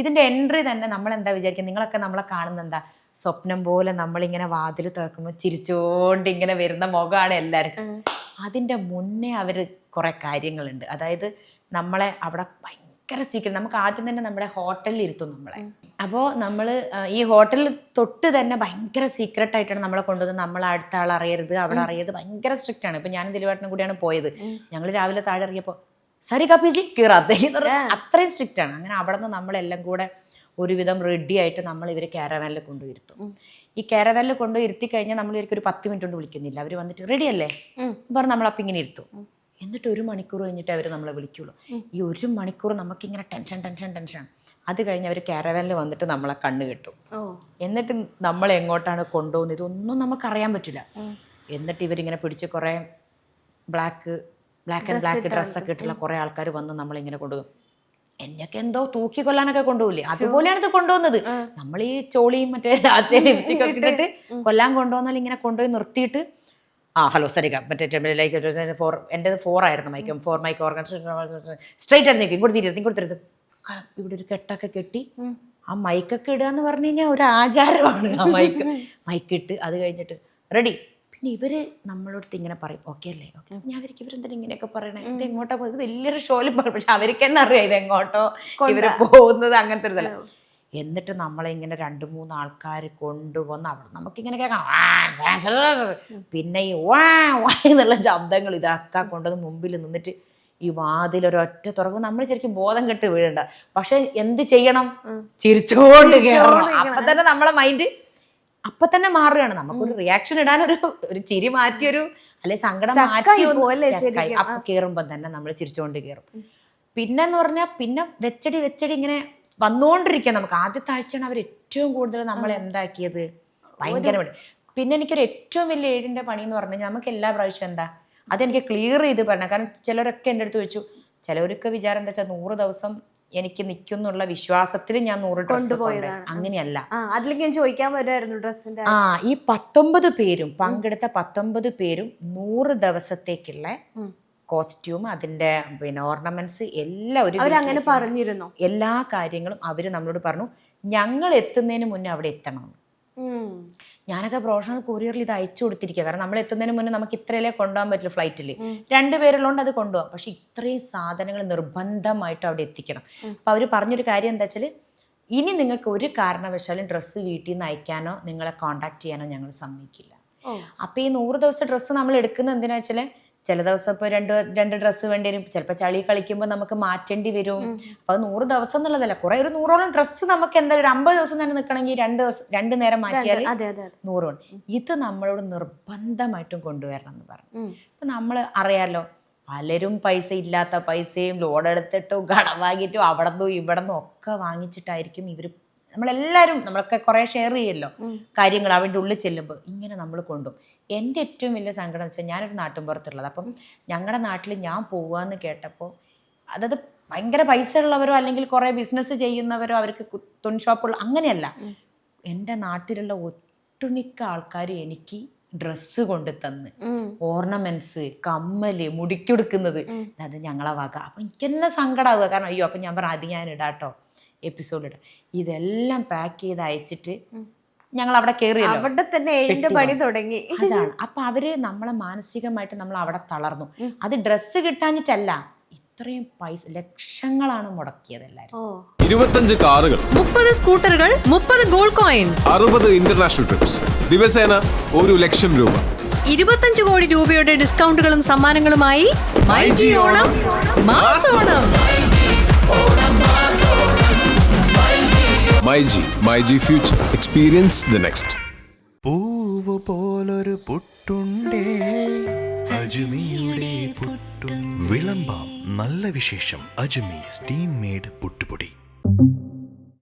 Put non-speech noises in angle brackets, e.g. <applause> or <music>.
ഇതിന്റെ എൻട്രി തന്നെ നമ്മൾ എന്താ വിചാരിക്കുക നിങ്ങളൊക്കെ നമ്മളെ കാണുന്ന എന്താ? സ്വപ്നം പോലെ നമ്മളിങ്ങനെ വാതിൽ തുറക്കുമ്പോൾ ചിരിച്ചോണ്ട് ഇങ്ങനെ വരുന്ന മുഖമാണ് എല്ലാവർക്കും. അതിന്റെ മുന്നേ അവർ കുറേ കാര്യങ്ങളുണ്ട്. അതായത് നമ്മളെ അവിടെ ഭയങ്കര സീക്രട്ട് നമുക്ക് ആദ്യം തന്നെ നമ്മുടെ ഹോട്ടലിൽ ഇരുത്തും നമ്മളെ. അപ്പോൾ നമ്മൾ ഈ ഹോട്ടലിൽ തൊട്ട് തന്നെ ഭയങ്കര സീക്രട്ട് ആയിട്ടാണ് നമ്മളെ കൊണ്ടുവന്ന് നമ്മൾ അടുത്ത ആൾ അറിയരുത് അവിടെ അറിയരുത്. ഭയങ്കര സ്ട്രിക്റ്റ് ആണ്. ഇപ്പം ഞാനും ദിലുവാട്ടിനും കൂടിയാണ് പോയത്. ഞങ്ങൾ രാവിലെ താഴെ ഇറങ്ങിയപ്പോൾ സരി കപ്പിജി കീറാത്തെ അത്രയും സ്ട്രിക്റ്റ് ആണ്. അങ്ങനെ അവിടെ നിന്ന് നമ്മളെല്ലാം കൂടെ ഒരുവിധം റെഡി ആയിട്ട് നമ്മൾ ഇവരെ കാരവാനിൽ കൊണ്ടുവരുത്തും. ഈ കാരവാനിൽ കൊണ്ടുപോയി ഇരുത്തി കഴിഞ്ഞാൽ നമ്മൾ ഇവർക്ക് ഒരു പത്ത് മിനിറ്റ് കൊണ്ട് വിളിക്കുന്നില്ല. അവർ വന്നിട്ട് റെഡി അല്ലേ? പറഞ്ഞ് നമ്മളപ്പം ഇങ്ങനെ ഇരുത്തും. എന്നിട്ട് ഒരു മണിക്കൂർ കഴിഞ്ഞിട്ട് അവർ നമ്മളെ വിളിക്കുള്ളൂ. ഈ ഒരു മണിക്കൂർ നമുക്കിങ്ങനെ ടെൻഷൻ ടെൻഷൻ ടെൻഷൻ അത് കഴിഞ്ഞ് അവർ കാരവാനിൽ വന്നിട്ട് നമ്മളെ കണ്ണ് കിട്ടും. എന്നിട്ട് നമ്മൾ എങ്ങോട്ടാണ് കൊണ്ടുപോകുന്നത് ഇതൊന്നും നമുക്കറിയാൻ പറ്റില്ല. എന്നിട്ട് ഇവരിങ്ങനെ പിടിച്ച് കുറേ ബ്ലാക്ക് ബ്ലാക്ക് ആൻഡ് ബ്ലാക്ക് ഡ്രസ്സൊക്കെ ഇട്ടുള്ള കുറേ ആൾക്കാർ വന്ന് നമ്മളിങ്ങനെ കൊണ്ടുപോകും. എന്നെയൊക്കെ എന്തോ തൂക്കി കൊല്ലാനൊക്കെ കൊണ്ടുപോകില്ലേ? അതുപോലെയാണ് ഇത് കൊണ്ടുപോകുന്നത്. നമ്മൾ ഈ ചോളിയും മറ്റേ ലിപ്റ്റിക് <laughs> ഒക്കെ ഇട്ടിട്ട്. കൊല്ലാൻ കൊണ്ടുപോകുന്നാൽ ഇങ്ങനെ കൊണ്ടുപോയി നിർത്തിയിട്ട് ആ ഹലോ സരിക മറ്റേ ലൈക്ക് ഫോർ എന്റെ ഫോർ ആയിരുന്നു മൈക്കും ഫോർ മൈക്ക് ഓർഗനൈസേഷൻ സ്ട്രൈറ്റ് ആയിട്ട് നിൽക്കും ഇങ്ങോട്ട് തിരുത്ത് ഇങ്ങോട്ട് ഇവിടെ ഒരു കെട്ടൊക്കെ കെട്ടി ആ മൈക്കൊക്കെ ഇടുക എന്ന് പറഞ്ഞു കഴിഞ്ഞാൽ ഒരു ആചാരമാണ് ആ മൈക്ക് മൈക്ക് <laughs> ഇട്ട് അത് കഴിഞ്ഞിട്ട് റെഡി പിന്നെ ഇവർ നമ്മളോടത്ത് ഇങ്ങനെ പറയും ഓക്കെ അല്ലേ? ഓക്കെ. ഞാൻ അവർക്ക് ഇവരെന്താ ഇങ്ങനെയൊക്കെ പറയണേ? ഇത് എങ്ങോട്ടാ പോകുന്നത്? വലിയൊരു ഷോയിലും പറയും. പക്ഷെ അവർക്ക് തന്നെ അറിയാം ഇത് എങ്ങോട്ടോ ഇവർ പോകുന്നത് അങ്ങനത്തെ ഒരു എന്നിട്ട് നമ്മളെ ഇങ്ങനെ രണ്ട് മൂന്ന് ആൾക്കാർ കൊണ്ടുവന്ന് അവിടെ നമുക്കിങ്ങനെ കേൾക്കാം. പിന്നെ ഈ വാ വാ എന്നുള്ള ശബ്ദങ്ങൾ ഇതാക്കാൻ കൊണ്ടുവന്ന് മുമ്പിൽ നിന്നിട്ട് ഈ വാതിൽ വാതിലൊരൊറ്റ തുറക്കും നമ്മൾ ശരിക്കും ബോധം കെട്ട് വീഴണ്ട. പക്ഷെ എന്ത് ചെയ്യണം? ചിരിച്ചുകൊണ്ട് കേറണം. അപ്പൊ തന്നെ നമ്മളെ മൈൻഡ് അപ്പൊ തന്നെ മാറുകയാണ്. നമുക്കൊരു റിയാക്ഷൻ ഇടാൻ ഒരു ഒരു ചിരി മാറ്റിയൊരു അല്ലെ സങ്കടം മാറ്റി കേറുമ്പോ തന്നെ നമ്മൾ ചിരിച്ചോണ്ട് കയറും പിന്നെന്ന് പറഞ്ഞാൽ പിന്നെ വെച്ചടി വെച്ചടി ഇങ്ങനെ വന്നുകൊണ്ടിരിക്കുക നമുക്ക്. ആദ്യത്തെ ആഴ്ചയാണ് അവർ ഏറ്റവും കൂടുതൽ നമ്മളെ എന്താക്കിയത്. ഭയങ്കരമായിട്ട് പിന്നെ എനിക്കൊരു ഏറ്റവും വലിയ ഏഴിന്റെ പണി എന്ന് പറഞ്ഞു നമുക്ക് എല്ലാ പ്രാവശ്യം എന്താ അതെനിക്ക് ക്ലിയർ ചെയ്ത് പറഞ്ഞ. കാരണം ചിലരൊക്കെ എന്റെ അടുത്ത് വെച്ചു ചിലവർക്ക് വിചാരം എന്താ വെച്ചാൽ നൂറ് ദിവസം എനിക്ക് നിൽക്കുന്നുള്ള വിശ്വാസത്തിൽ ഞാൻ നൂറ് ഡ്രസ്സ് കൊണ്ടുപോയി. അങ്ങനെയല്ല അതിലേക്ക് ഞാൻ ചോദിക്കാൻ വരുമായിരുന്നു ഡ്രസ്സിന്റെ ആ ഈ പത്തൊമ്പത് പേരും പങ്കെടുത്ത പത്തൊമ്പത് പേരും നൂറ് ദിവസത്തേക്കുള്ള കോസ്റ്റ്യൂം അതിന്റെ പിന്നെ ഓർണമെന്റ്സ് എല്ലാം ഒരു അവരങ്ങനെ പറഞ്ഞിരുന്നോ എല്ലാ കാര്യങ്ങളും അവർ നമ്മളോട് പറഞ്ഞു ഞങ്ങൾ എത്തുന്നതിന് മുന്നേ അവിടെ എത്തണം. ഞാനൊക്കെ പ്രൊഫഷണൽ കൊറിയറിൽ ഇത് അയച്ചു കൊടുത്തിരിക്കുക കാരണം നമ്മൾ എത്തുന്നതിന് മുന്നേ നമുക്ക് ഇത്രയല്ലേ കൊണ്ടുപോകാൻ പറ്റില്ല ഫ്ലൈറ്റിൽ രണ്ടുപേരുള്ളതുകൊണ്ട് അത് കൊണ്ടുപോകാം. പക്ഷെ ഇത്രയും സാധനങ്ങൾ നിർബന്ധമായിട്ട് അവിടെ എത്തിക്കണം. അപ്പൊ അവർ പറഞ്ഞൊരു കാര്യം എന്താ വെച്ചാൽ ഇനി നിങ്ങൾക്ക് ഒരു കാരണവശാലും ഡ്രസ്സ് വീട്ടിൽ നിന്ന് അയക്കാനോ നിങ്ങളെ കോണ്ടാക്ട് ചെയ്യാനോ ഞങ്ങൾ സമ്മതിക്കില്ല. അപ്പോൾ അപ്പൊ ഈ നൂറ് ദിവസത്തെ ഡ്രസ്സ് നമ്മൾ എടുക്കുന്ന എന്തിനാ വെച്ചാൽ ചില ദിവസം ഇപ്പോൾ രണ്ട് രണ്ട് ഡ്രസ്സ് വേണ്ടി വരും ചിലപ്പോൾ ചളി കളിക്കുമ്പോൾ നമുക്ക് മാറ്റേണ്ടി വരും. അപ്പൊ അത് നൂറ് ദിവസം എന്നുള്ളതല്ല കുറെ ഒരു നൂറോളം ഡ്രസ്സ് നമുക്ക് എന്തായാലും ഒരു അമ്പത് ദിവസം തന്നെ നിൽക്കണമെങ്കിൽ രണ്ട് ദിവസം രണ്ട് നേരം മാറ്റിയാൽ നൂറോളം. നൂറ് ഇത് നമ്മളോട് നിർബന്ധമായിട്ടും കൊണ്ടുവരണം എന്ന് പറഞ്ഞു. അപ്പൊ നമ്മൾ അറിയാലോ പലരും പൈസ ഇല്ലാത്ത പൈസയും ലോൺ എടുത്തിട്ടും കടം വാങ്ങിയിട്ടും അവിടെ നിന്നും ഇവിടെ നിന്നും ഒക്കെ വാങ്ങിച്ചിട്ടായിരിക്കും ഇവർ നമ്മളെല്ലാരും നമ്മളൊക്കെ കുറേ ഷെയർ ചെയ്യല്ലോ കാര്യങ്ങൾ അവന്റെ ഉള്ളിൽ ചെല്ലുമ്പോൾ ഇങ്ങനെ നമ്മൾ കൊണ്ടും. എന്റെ ഏറ്റവും വലിയ സങ്കടം വെച്ചാൽ ഞാനൊരു നാട്ടിൻപുറത്തുള്ളത് അപ്പം ഞങ്ങളുടെ നാട്ടിൽ ഞാൻ പോവാന്ന് കേട്ടപ്പോൾ അതായത് ഭയങ്കര പൈസ ഉള്ളവരോ അല്ലെങ്കിൽ കുറേ ബിസിനസ് ചെയ്യുന്നവരോ അവർക്ക് തുൺ ഷോപ്പുള്ള അങ്ങനെയല്ല. എന്റെ നാട്ടിലുള്ള ഒട്ടുമിക്ക ആൾക്കാർ എനിക്ക് ഡ്രസ്സ് കൊണ്ട് തന്ന്. ഓർണമെന്റ്സ് കമ്മൽ മുടിക്കൊടുക്കുന്നത് അത് ഞങ്ങളെ വക. അപ്പൊ എനിക്ക് തന്നെ സങ്കടമാവുക കാരണം അയ്യോ അപ്പൊ ഞാൻ പറഞ്ഞു അത് ഞാൻ ഇടാട്ടോ. എപ്പിസോഡ് ഇടാം. ഇതെല്ലാം പാക്ക് ചെയ്ത് അയച്ചിട്ട് ഞങ്ങൾ അവിടെ കയറി അവിടെ തന്നെ ഏഴിന്റെ പണി തുടങ്ങി. അതാണ്. അപ്പൊ അവർ നമ്മളെ മാനസികമായിട്ട് നമ്മൾ അവിടെ തളർന്നു അത് ഡ്രസ്സ് കിട്ടാഞ്ഞിട്ടല്ല ഇത്രയും പൈസ ലക്ഷങ്ങളാണ് മുടക്കിയത് എല്ലാവരും ഇരുപത്തഞ്ച് കാറുകൾ. മുപ്പത് സ്കൂട്ടറുകൾ മുപ്പത് ഗോൾഡ് കോയിൻസ്. അറുപത് ഇന്റർനാഷണൽ ട്രിപ്സ്. ദിവസേന ഒരു ലക്ഷം രൂപ. ഇരുപത്തഞ്ച് കോടി രൂപയുടെ ഡിസ്കൗണ്ടുകളും സമ്മാനങ്ങളുമായി myG Onam മാസോണം my G my G future experience the next പൂവ് പോലൊരു പുട്ടുണ്ടേ. അജ്മിയുടെ പുട്ടും. വിളമ്പാം നല്ല വിശേഷം. അജ്മീ സ്റ്റീം മേഡ് പുട്ടുപൊടി.